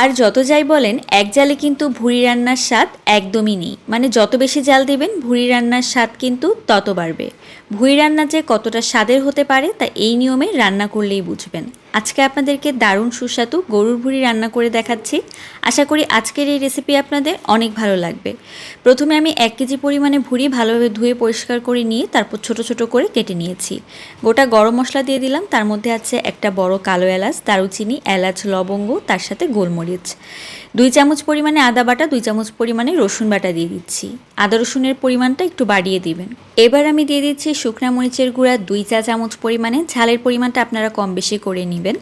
আর যত যাই বলেন, এক জালে কিন্তু ভুঁড়ি রান্নার স্বাদ একদমই নেই। মানে যত বেশি জাল দেবেন, ভুঁড়ি রান্নার স্বাদ কিন্তু তত বাড়বে। ভুড়ি রান্না যে কতটা স্বাদের হতে পারে, তা এই নিয়মে রান্না করলেই বুঝবেন। আজকে আপনাদেরকে দারুণ সুস্বাদু গরুর ভুড়ি রান্না করে দেখাচ্ছি। আশা করি আজকের এই রেসিপি আপনাদের অনেক ভালো লাগবে। প্রথমে আমি এক কেজি পরিমাণে ভুড়ি ভালোভাবে ধুয়ে পরিষ্কার করে নিয়ে তারপর ছোট ছোট করে কেটে নিয়েছি। গোটা গরম মশলা দিয়ে দিলাম। তার মধ্যে আছে একটা বড় কালো এলাচ, দারুচিনি, এলাচ, লবঙ্গ, তার সাথে গোলমরিচ। দুই চামচ পরিমাণে আদা বাটা, দুই চামচ পরিমাণে রসুন বাটা দিয়ে দিচ্ছি। আদা রসুনের পরিমাণটা একটু বাড়িয়ে দিবেন। এবার আমি দিয়ে দিচ্ছি শুকনা মরিচের গুঁড়া দুই চা চামচ পরিমাণে। ঝালের পরিমাণটা আপনারা কম বেশি করে নেবেন।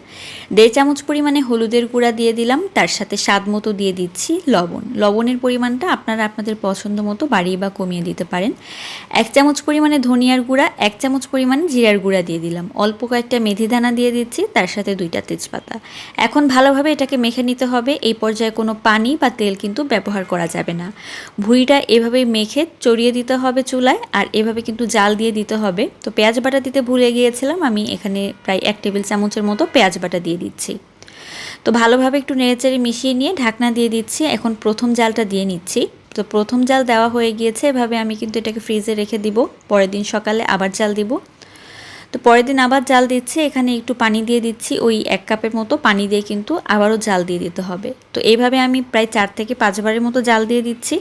দেড় চামচ পরিমাণে হলুদের গুঁড়া দিয়ে দিলাম। তার সাথে স্বাদ মতো দিয়ে দিচ্ছি লবণ। লবণের পরিমাণটা আপনারা আপনাদের পছন্দ মতো বাড়িয়ে বা কমিয়ে দিতে পারেন। এক চামচ পরিমাণে ধনিয়ার গুঁড়া, এক চামচ পরিমাণে জিরার গুঁড়া দিয়ে দিলাম। অল্প কয়েকটা মেথি দানা দিয়ে দিচ্ছি, তার সাথে দুইটা তেজপাতা। এখন ভালোভাবে এটাকে মেখে নিতে হবে। এই পর্যায়ে কোনো পানি বা তেল কিন্তু ব্যবহার করা যাবে না। ভুঁড়িটা এভাবে মেখে চড়িয়ে দিতে হবে চুলায় আর এভাবে কিন্তু জাল দিয়ে দিতে হবে। তো পেঁয়াজ বাটা দিতে ভুলে গিয়েছিলাম, আমি এখানে প্রায় এক টেবিল চামচের মতো পেঁয়াজ বাটা দিয়ে দিচ্ছি। তো ভালোভাবে একটু নেড়েচেড়ে মিশিয়ে নিয়ে ঢাকনা দিয়ে দিচ্ছি। এখন প্রথম জালটা দিয়ে নিচ্ছি। তো প্রথম জাল দেওয়া হয়ে গিয়েছে, এভাবে আমি কিন্তু এটাকে ফ্রিজে রেখে দিব। পরের দিন সকালে আবার জাল দিব। তো পরের দিন আবার জাল দিচ্ছি, এখানে একটু পানি দিয়ে দিচ্ছি, ওই এক কাপের মতো পানি দিয়ে কিন্তু আবারও জাল দিয়ে দিতে হবে। তো এইভাবে আমি প্রায় চার থেকে পাঁচবারের মতো জাল দিয়ে দিচ্ছি।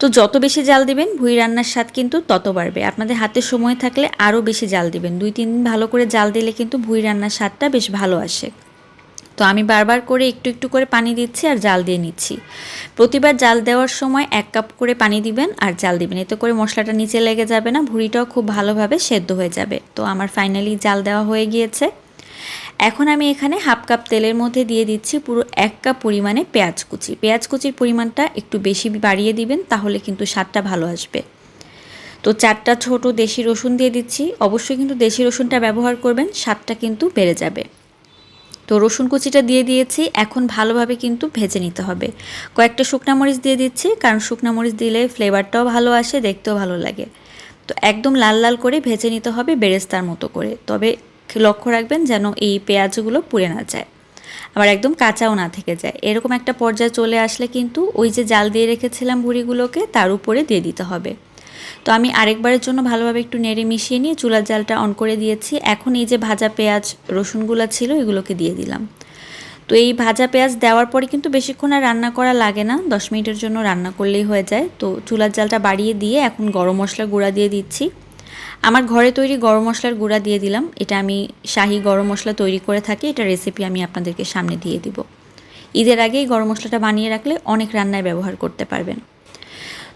তো যত বেশি জাল দিবেন, ভুঁই রান্নার স্বাদ কিন্তু তত বাড়বে। আপনাদের হাতে সময় থাকলে আরও বেশি জাল দিবেন। দুই, তিন দিন ভালো করে জাল দিলে কিন্তু ভুঁই রান্নার স্বাদটা বেশ ভালো আসে। তো আমি বারবার করে একটু একটু করে পানি দিচ্ছি আর জাল দিয়ে নিচ্ছি। প্রতিবার জাল দেওয়ার সময় এক কাপ করে পানি দিবেন আর জাল দিবেন। এতে করে মশলাটা নিচে লেগে যাবে না, ভুঁড়িটাও খুব ভালোভাবে সেদ্ধ হয়ে যাবে। তো আমার ফাইনালি জাল দেওয়া হয়ে গিয়েছে। এখন আমি এখানে হাফ কাপ তেলের মধ্যে দিয়ে দিচ্ছি পুরো এক কাপ পরিমাণে পেঁয়াজ কুচি। পেঁয়াজ কুচির পরিমাণটা একটু বেশি বাড়িয়ে দিবেন, তাহলে কিন্তু স্বাদটা ভালো আসবে। তো চারটা ছোট দেশি রসুন দিয়ে দিচ্ছি। অবশ্যই কিন্তু দেশি রসুনটা ব্যবহার করবেন, স্বাদটা কিন্তু বেড়ে যাবে। তো রসুন কুচিটা দিয়ে দিয়েছি, এখন ভালোভাবে কিন্তু ভেজে নিতে হবে। কয়েকটা শুকনা মরিচ দিয়ে দিচ্ছি, কারণ শুকনা মরিচ দিলে ফ্লেভারটাও ভালো আসে, দেখতেও ভালো লাগে। তো একদম লাল লাল করে ভেজে নিতে হবে বেরেস্তার মতো করে, তবে লক্ষ্য রাখবেন যেন এই পেঁয়াজগুলো পুড়ে না যায়। আবার একদম কাঁচাও না থেকে যায়। এরকম একটা পর্যায়ে চলে আসলে কিন্তু ওই যে জাল দিয়ে রেখেছিলাম ভুড়িগুলোকে, তার উপরে দিয়ে দিতে হবে। তো আমি আরেকবারের জন্য ভালোভাবে একটু নেড়ে মিশিয়ে নিয়ে চুলার জালটা অন করে দিয়েছি। এখন এই যে ভাজা পেঁয়াজ, রসুনগুলো ছিল, এগুলোকে দিয়ে দিলাম। তো এই ভাজা পেঁয়াজ দেওয়ার পরে কিন্তু বেশিক্ষণ আর রান্না করা লাগে না, দশ মিনিটের জন্য রান্না করলেই হয়ে যায়। তো চুলার জালটা বাড়িয়ে দিয়ে এখন গরম মশলার গুঁড়া দিয়ে দিচ্ছি। আমার ঘরে তৈরি গরম মশলার গুঁড়া দিয়ে দিলাম। এটা আমি শাহি গরম মশলা তৈরি করে থাকি, এটা রেসিপি আমি আপনাদেরকে সামনে দিয়ে দিব। ঈদের আগেই গরম মশলাটা বানিয়ে রাখলে অনেক রান্নায় ব্যবহার করতে পারবেন।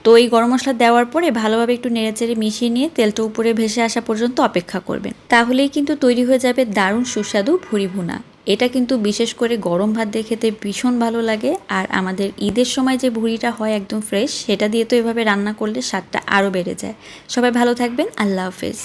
তো এই গরম মশলা দেওয়ার পরে ভালোভাবে একটু নেড়েচেড়ে মিশিয়ে নিয়ে তেলটা উপরে ভেসে আসা পর্যন্ত অপেক্ষা করবেন। তাহলেই কিন্তু তৈরি হয়ে যাবে দারুণ সুস্বাদু ভুড়ি ভুনা। এটা কিন্তু বিশেষ করে গরম ভাত দিয়ে খেতে ভীষণ ভালো লাগে আর আমাদের ঈদের সময় যে ভুড়িটা হয় একদম ফ্রেশ সেটা দিয়ে তো এভাবে রান্না করলে স্বাদটা আরও বেড়ে যায়। সবাই ভালো থাকবেন, আল্লাহ হাফেজ।